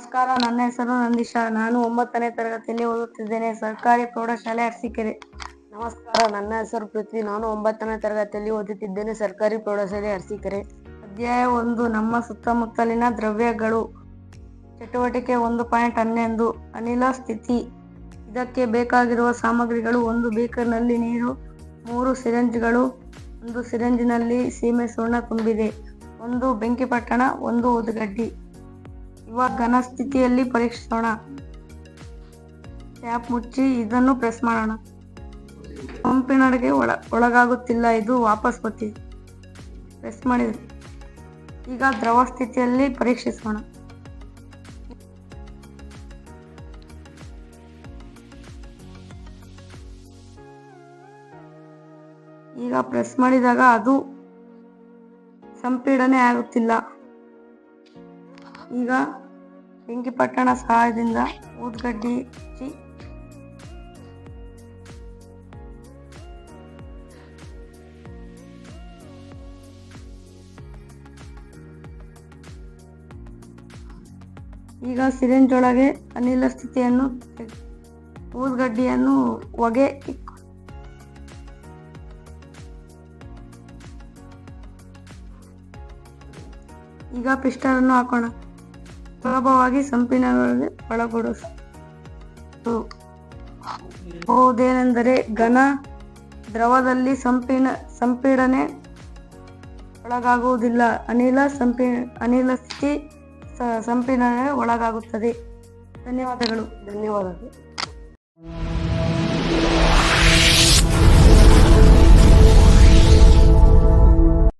ನಮಸ್ಕಾರ. ನನ್ನ ಹೆಸರು ನಂದಿಶಾ. ನಾನು ಒಂಬತ್ತನೇ ತರಗತಿಯಲ್ಲಿ ಓದುತ್ತಿದ್ದೇನೆ. ಸರ್ಕಾರಿ ಪ್ರೌಢಶಾಲೆ ಅರಸೀಕೆರೆ. ನಮಸ್ಕಾರ. ನನ್ನ ಹೆಸರು ಪೃಥ್ವಿ. ನಾನು ಒಂಬತ್ತನೇ ತರಗತಿಯಲ್ಲಿ ಓದುತ್ತಿದ್ದೇನೆ. ಸರ್ಕಾರಿ ಪ್ರೌಢಶಾಲೆ ಅರಸೀಕೆರೆ. ಅಧ್ಯಾಯ ಒಂದು. ನಮ್ಮ ಸುತ್ತಮುತ್ತಲಿನ ದ್ರವ್ಯಗಳು. ಚಟುವಟಿಕೆ ಒಂದು ಪಾಯಿಂಟ್ ಹನ್ನೊಂದು. ಅನಿಲ ಸ್ಥಿತಿ. ಇದಕ್ಕೆ ಬೇಕಾಗಿರುವ ಸಾಮಗ್ರಿಗಳು ಒಂದು ಬೀಕರ್ನಲ್ಲಿ ನೀರು ಮೂರು ಸಿರಿಂಜ್ಗಳು ಒಂದು ಸಿರಂಜಿನಲ್ಲಿ ಸೀಮೆ ಸುಣ್ಣ ತುಂಬಿದೆ ಒಂದು ಬೆಂಕಿಪಟ್ಟಣ ಒಂದು ಊದುಗಡ್ಡಿ ಇವಾಗ ಘನ ಸ್ಥಿತಿಯಲ್ಲಿ ಪರೀಕ್ಷಿಸೋಣ. ಟ್ಯಾಪ್ ಮುಚ್ಚಿ ಇದನ್ನು ಪ್ರೆಸ್ ಮಾಡೋಣ. ಪಂಪಿನಡೆಗೆ ಒಳ, ಒಳಗಾಗುತ್ತಿಲ್ಲ ಇದು ವಾಪಸ್ ಬತ್ತಿ. ಪ್ರೆಸ್ ಮಾಡಿದೆ ಈಗ ದ್ರವ ಸ್ಥಿತಿಯಲ್ಲಿ ಪರೀಕ್ಷಿಸೋಣ. ಈಗ ಪ್ರೆಸ್ ಮಾಡಿದಾಗ ಅದು ಸಂಪೀಡನೆ ಆಗುತ್ತಿಲ್ಲ. ಈಗ ಬೆಂಕಿಪಟ್ಟಣ ಸಹಾಯದಿಂದ ಊದ್ಗಡ್ಡಿ ಹಚ್ಚಿ. ಈಗ ಸಿರಿಂಜ್ ಒಳಗೆ ಅನಿಲ ಸ್ಥಿತಿಯನ್ನು ಊದ್ಗಡ್ಡಿಯನ್ನು ಹೊಗೆ ಈಗ ಪಿಸ್ಟರನ್ನು ಹಾಕೋಣ. ಸುಲಭವಾಗಿ ಸಂಪಿನೊಳಗೆ ಒಳಗೊಡಿಸಬಹುದೇನೆಂದರೆ ಘನ ದ್ರವದಲ್ಲಿ ಸಂಪಿನ, ಸಂಪೀಡನೆ ಒಳಗಾಗುವುದಿಲ್ಲ. ಅನಿಲ ಸಂಪಿ, ಅನಿಲ ಸ್ಥಿತಿ ಸಂಪಿನ ಒಳಗಾಗುತ್ತದೆ. ಧನ್ಯವಾದಗಳು. ಧನ್ಯವಾದಗಳು.